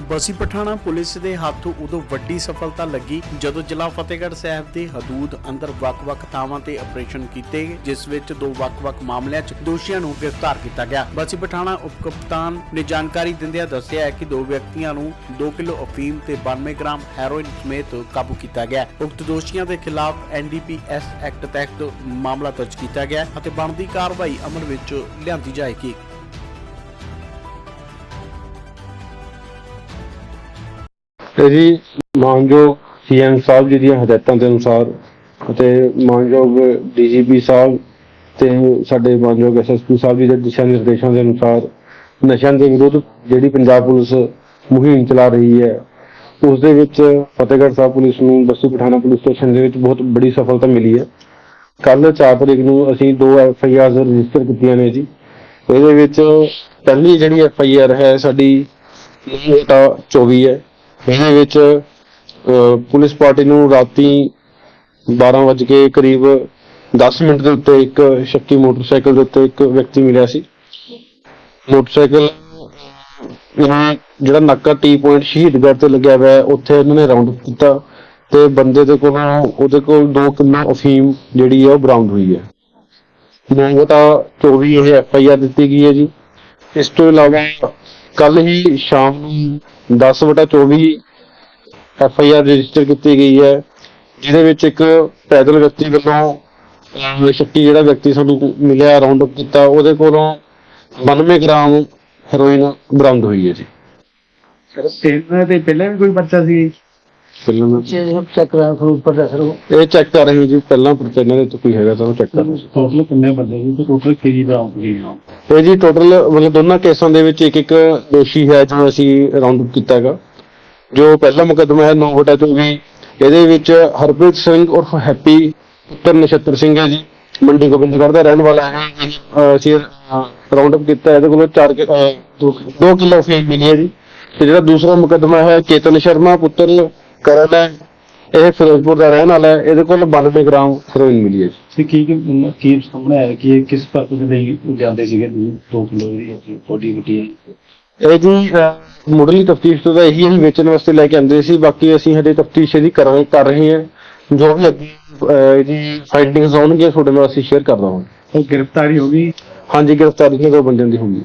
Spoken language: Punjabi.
ਬਸੀ ਪਠਾਣਾ ਪੁਲਿਸ ਦੇ ਹੱਥ ਉਦੋਂ ਵੱਡੀ ਸਫਲਤਾ ਲੱਗੀ ਜਦੋਂ ਜ਼ਿਲ੍ਹਾ ਫਤਿਹਗੜ੍ਹ ਸਾਹਿਬ ਦੇ ਹਦੂਦ ਅੰਦਰ ਵੱਖ-ਵੱਖ ਥਾਵਾਂ ਤੇ ਆਪਰੇਸ਼ਨ ਕੀਤੇ ਜਿਸ ਵਿੱਚ ਦੋ ਵੱਖ-ਵੱਖ ਮਾਮਲਿਆਂ 'ਚ ਦੋਸ਼ੀਆਂ ਨੂੰ ਗ੍ਰਿਫਤਾਰ ਕੀਤਾ ਗਿਆ। ਬਸੀ ਪਠਾਣਾ ਉਪ ਕਪਤਾਨ ਨੇ ਜਾਣਕਾਰੀ ਦਿੰਦਿਆਂ ਦੱਸਿਆ ਹੈ ਕਿ ਦੋ ਵਿਅਕਤੀਆਂ ਨੂੰ 2 ਕਿਲੋ ਅਫੀਮ ਤੇ 92 ਗ੍ਰਾਮ ਹੈਰੋਇਨ ਸਮੇਤ ਕਾਬੂ ਕੀਤਾ ਗਿਆ। ਉਕਤ ਦੋਸ਼ੀਆਂ ਦੇ ਖਿਲਾਫ ਐਨਡੀਪੀਐਸ ਐਕਟ ਤਹਿਤ ਮਾਮਲਾ ਦਰਜ ਕੀਤਾ ਗਿਆ ਅਤੇ ਬਣਦੀ ਕਾਰਵਾਈ ਅਮਲ ਵਿੱਚ ਲਿਆਂਦੀ ਜਾਏਗੀ। ਤੇ ਜੀ ਮਾਨਯੋਗ ਸੀਐਮ ਸਾਹਿਬ ਜੀ ਦੀਆਂ ਹਦਾਇਤਾਂ ਦੇ ਅਨੁਸਾਰ ਅਤੇ ਮਾਨਯੋਗ ਡੀਜੀਪੀ ਸਾਹਿਬ ਤੇ ਸਾਡੇ ਮਾਨਯੋਗ ਐਸਐਸਪੀ ਸਾਹਿਬ ਜੀ ਦੇ ਦਿਸ਼ਾ ਨਿਰਦੇਸ਼ਾਂ ਦੇ ਅਨੁਸਾਰ ਨਸ਼ਿਆਂ ਦੇ ਵਿਰੁੱਧ ਜਿਹੜੀ ਪੰਜਾਬ ਪੁਲਿਸ ਮੁਹਿੰਮ ਚਲਾ ਰਹੀ ਹੈ, ਉਸ ਦੇ ਵਿੱਚ ਫਤਿਹਗੜ੍ਹ ਸਾਹਿਬ ਪੁਲਿਸ ਨੂੰ ਬੱਸੀ ਪਠਾਣਾ ਪੁਲਿਸ ਸਟੇਸ਼ਨ ਦੇ ਵਿੱਚ ਬਹੁਤ ਬੜੀ ਸਫਲਤਾ ਮਿਲੀ ਹੈ। ਕੱਲ 4 ਤਰੀਕ ਨੂੰ ਅਸੀਂ ਦੋ ਐਫ ਆਈ ਆਰ ਰਜਿਸਟਰ ਕੀਤੀਆਂ ਨੇ ਜੀ। ਇਹਦੇ ਵਿੱਚ ਪਹਿਲੀ ਜਿਹੜੀ ਐਫ ਆਈ ਆਰ ਹੈ ਸਾਡੀ 24 ਹੈ। ਇਹਦੇ ਵਿੱਚ ਪੁਲਿਸ ਪਾਰਟੀ ਨੂੰ ਰਾਤੀ 12 ਵਜੇ ਕੇ ਕਰੀਬ 10 ਮਿੰਟ ਦੇ ਉੱਤੇ ਇੱਕ ਸ਼ੱਕੀ ਮੋਟਰਸਾਈਕਲ ਦੇ ਉੱਤੇ ਇੱਕ ਵਿਅਕਤੀ ਮਿਲਿਆ ਸੀ। ਮੋਟਰਸਾਈਕਲ ਜਿਹੜਾ ਨਾਕਾ ਟੀ ਪੁਆਇੰਟ ਸ਼ਹੀਦਗੜ੍ਹ ਤੇ ਲੱਗਿਆ ਹੋਇਆ ਹੈ, ਉੱਥੇ ਇਹਨਾਂ ਨੇ ਰਾਉਂਡ ਅਪ ਕੀਤਾ ਤੇ ਬੰਦੇ ਦੇ ਕੋਲੋਂ, ਉਹਦੇ ਕੋਲ 2 ਕਿਲੋ ਅਫੀਮ ਜਿਹੜੀ ਹੈ ਉਹ ਬਰਾਮਦ ਹੋਈ ਹੈ। ਨੌਂ ਤਾਂ 24 ਇਹ ਐਫ ਆਈ ਆਰ ਦਿੱਤੀ ਗਈ ਹੈ ਜੀ। ਇਸ ਤੋਂ ਇਲਾਵਾ ਕੱਲ ਹੀ ਸ਼ਾਮ ਨੂੰ 10/24 ਐਫ ਆਈ ਆਰ ਰਜਿਸਟਰ ਕੀਤੀ ਗਈ ਹੈ, ਜਿਹਦੇ ਵਿੱਚ ਇੱਕ ਪੈਦਲ ਵਿਅਕਤੀ ਵੱਲੋਂ ਸ਼ੱਕੀ ਜਿਹੜਾ ਵਿਅਕਤੀ ਸਾਨੂੰ ਮਿਲਿਆ ਰਾਉਂਡ ਅਪ ਕੀਤਾ, ਉਹਦੇ ਕੋਲੋਂ 92 ਗ੍ਰਾਮ ਹੈਰੋਇਨ ਬਰਾਮਦ ਹੋਈ ਹੈ ਜੀ। ਸਰ ਇਹਨਾਂ ਤੇ ਪਹਿਲਾਂ ਵੀ ਕੋਈ ਬੱਚਾ ਸੀ? ਪਹਿਲਾਂ ਮੈਂ- ਚੈੱਕ ਚੈੱਕ ਕਰਾਂ ਫਿਰ ਉੱਪਰ ਦੱਸ ਰੋ ਇਹ ਚੈੱਕ ਕਰ ਰਹੇ ਹਾਂ ਜੀ ਪਹਿਲਾਂ ਪਰ ਇਹਨਾਂ ਦੇ ਤੋਂ ਕੋਈ ਹੈਗਾ ਤਾਂ ਚੈੱਕ ਕਰ ਰਹੇ ਟੋਟਲ ਕਿੰਨੇ ਬੰਦੇ ਸੀ ਤੇ ਟੋਟਲ ਕਿਹਦੀ ਦਾ ਆਉਂਦੀ ਹੈ ਇਹ ਜੀ ਟੋਟਲ ਮਤਲਬ ਦੋਨਾਂ ਕੇਸਾਂ ਦੇ ਵਿੱਚ ਇੱਕ ਇੱਕ ਦੋਸ਼ੀ ਹੈ ਜੋ ਅਸੀਂ ਰਾਉਂਡ ਅਪ ਕੀਤਾ ਹੈਗਾ। ਜੋ ਪਹਿਲਾ ਮੁਕੱਦਮਾ ਹੈ 9 ਵਟਾ 24 ਇਹਦੇ ਵਿੱਚ ਹਰਪ੍ਰੀਤ ਸਿੰਘ ਉਰਫ ਹੈਪੀ ਪੁੱਤਰ ਨਛੱਤਰ ਸਿੰਘ ਹੈ ਜੀ। ਮੰਡੀ ਗੋਬਿੰਦਗੜ੍ਹ ਦਾ ਰਹਿਣ ਵਾਲਾ ਹੈ। ਅਹ ਅਸੀਂ ਰਾਉਂਡ ਅਪ ਕੀਤਾ ਇਹਦੇ ਕੋਲੋਂ 4 2 ਕਿਲੋ ਫੇਮ ਮਿਲੀ ਹੈ ਜੀ। ਤੇ ਜਿਹੜਾ ਦੂਸਰਾ ਮੁਕੱਦਮਾ ਹੈ ਕੇਤਨ ਸ਼ਰਮਾ ਪੁੱਤਰ ਕਰਨ ਹੈ। ਇਹ ਫਿਰੋਜ਼ਪੁਰ ਦਾ ਰਹਿਣ ਵਾਲਾ ਹੈ। ਇਹਦੇ ਕੋਲ 92 ਗ੍ਰਾਮ ਹੈਰੋਇਨ ਮਿਲੀ ਹੈ ਜੀ। ਤੇ ਕੀ ਕੀ ਕੀ ਸਾਹਮਣੇ ਆਇਆ ਕਿ ਇਹ ਕਿਸ ਪਰਪਸ ਲਈ ਜਾਂਦੇ ਸੀਗੇ? 2 ਕਿਲੋ ਦੀ ਬੋਡੀ ਗੱਟੀ ਇਹ ਜੀ ਅਹ, ਮੁੱਢਲੀ ਤਫਤੀਸ਼ ਤੋਂ ਤਾਂ ਇਹੀ ਅਸੀਂ ਵੇਚਣ ਵਾਸਤੇ ਲੈ ਕੇ ਆਂਦੇ ਸੀ। ਬਾਕੀ ਅਸੀਂ ਹਜੇ ਤਫਤੀਸ਼ ਇਹਦੀ ਕਰ ਰਹੇ ਕਰ ਰਹੇ ਹਾਂ। ਜੋ ਵੀ ਅੱਗੇ ਅਹ, ਇਹਦੀ ਫਾਈਂਡਿੰਗਸ ਆਉਣਗੀਆਂ ਤੁਹਾਡੇ ਨਾਲ ਅਸੀਂ ਸ਼ੇਅਰ ਕਰ ਦਵਾਂਗੇ ਉਹ ਗ੍ਰਿਫਤਾਰੀ ਹੋ ਗਈ। ਹਾਂਜੀ ਗ੍ਰਿਫਤਾਰੀ ਦੀਆਂ ਦੋ ਬੰਦਿਆਂ ਦੀ ਹੋਊਗੀ।